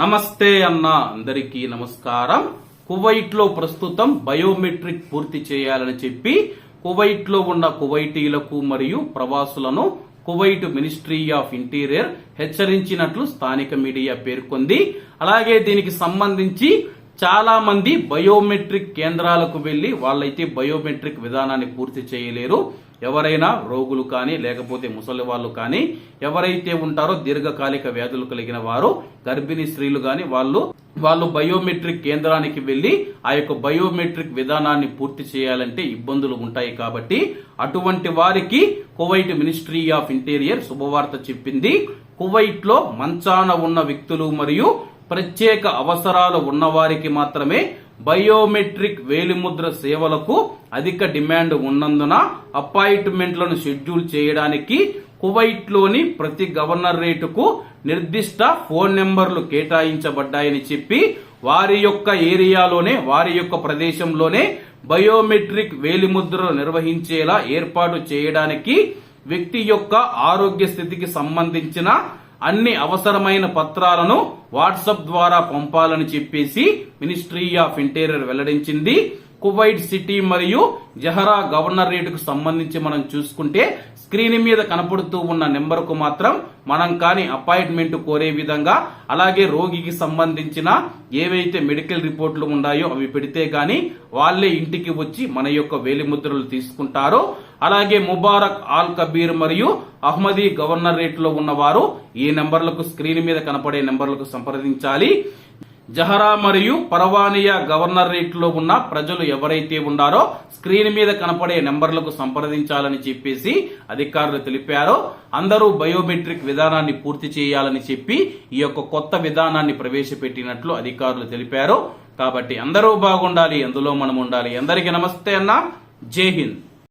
నమస్తే అన్న అందరికీ నమస్కారం. కువైట్లో ప్రస్తుతం బయోమెట్రిక్ పూర్తి చేయాలని చెప్పి కువైట్లో ఉన్న కువైటీలకు మరియు ప్రవాసులను కువైట్ మినిస్ట్రీ ఆఫ్ ఇంటీరియర్ హెచ్చరించినట్లు స్థానిక మీడియా పేర్కొంది. అలాగే దీనికి సంబంధించి చాలా మంది బయోమెట్రిక్ కేంద్రాలకు వెళ్ళి వాళ్ళైతే బయోమెట్రిక్ విధానాన్ని పూర్తి చేయలేరు. ఎవరైనా రోగులు కానీ లేకపోతే ముసలి వాళ్ళు కానీ ఎవరైతే ఉంటారో దీర్ఘకాలిక వ్యాధులు కలిగిన వారు గర్భిణీ స్త్రీలు కానీ వాళ్ళు వాళ్ళు బయోమెట్రిక్ కేంద్రానికి వెళ్ళి ఆ యొక్క బయోమెట్రిక్ విధానాన్ని పూర్తి చేయాలంటే ఇబ్బందులు ఉంటాయి కాబట్టి అటువంటి వారికి కువైట్ మినిస్ట్రీ ఆఫ్ ఇంటీరియర్ శుభవార్త చెప్పింది. కువైట్లో మంచాన ఉన్న వ్యక్తులు మరియు ప్రత్యేక అవసరాలు ఉన్నవారికి మాత్రమే బయోమెట్రిక్ వేలిముద్ర సేవలకు అధిక డిమాండ్ ఉన్నందున అపాయింట్మెంట్లను షెడ్యూల్ చేయడానికి కువైట్లోని ప్రతి గవర్నరేటుకు నిర్దిష్ట ఫోన్ నెంబర్లు కేటాయించబడ్డాయని చెప్పి వారి యొక్క ఏరియాలోనే వారి యొక్క ప్రదేశంలోనే బయోమెట్రిక్ వేలిముద్రలు నిర్వహించేలా ఏర్పాటు చేయడానికి వ్యక్తి యొక్క ఆరోగ్య స్థితికి సంబంధించిన అన్ని అవసరమైన పత్రాలను వాట్సాప్ ద్వారా పంపాలని చెప్పేసి మినిస్ట్రీ ఆఫ్ ఇంటీరియర్ వెల్లడించింది. కువైట్ సిటీ మరియు జహరా గవర్నరేట్కు సంబంధించి మనం చూసుకుంటే స్క్రీన్ మీద కనపడుతూ ఉన్న నెంబర్కు మాత్రం మనం కానీ అపాయింట్మెంట్ కోరే విధంగా అలాగే రోగికి సంబంధించిన ఏవైతే మెడికల్ రిపోర్ట్లు ఉన్నాయో అవి పెడితే గాని వాళ్ళే ఇంటికి వచ్చి మన యొక్క వేలిముద్రలు తీసుకుంటారు. అలాగే ముబారక్ ఆల్ కబీర్ మరియు అహ్మదీ గవర్నరేట్లో ఉన్నవారు ఈ నెంబర్లకు స్క్రీన్ మీద కనపడే నెంబర్లకు సంప్రదించాలి. జహరా మరియు పరవానియా గవర్నరేట్లో ఉన్న ప్రజలు ఎవరైతే ఉన్నారో స్క్రీన్ మీద కనపడే నెంబర్లకు సంప్రదించాలని చెప్పేసి అధికారులు తెలిపారో. అందరూ బయోమెట్రిక్ విధానాన్ని పూర్తి చేయాలని చెప్పి ఈ యొక్క కొత్త విధానాన్ని ప్రవేశపెట్టినట్లు అధికారులు తెలిపారు. కాబట్టి అందరూ బాగుండాలి అందులో మనం ఉండాలి. అందరికీ నమస్తే అన్న. జై హింద్.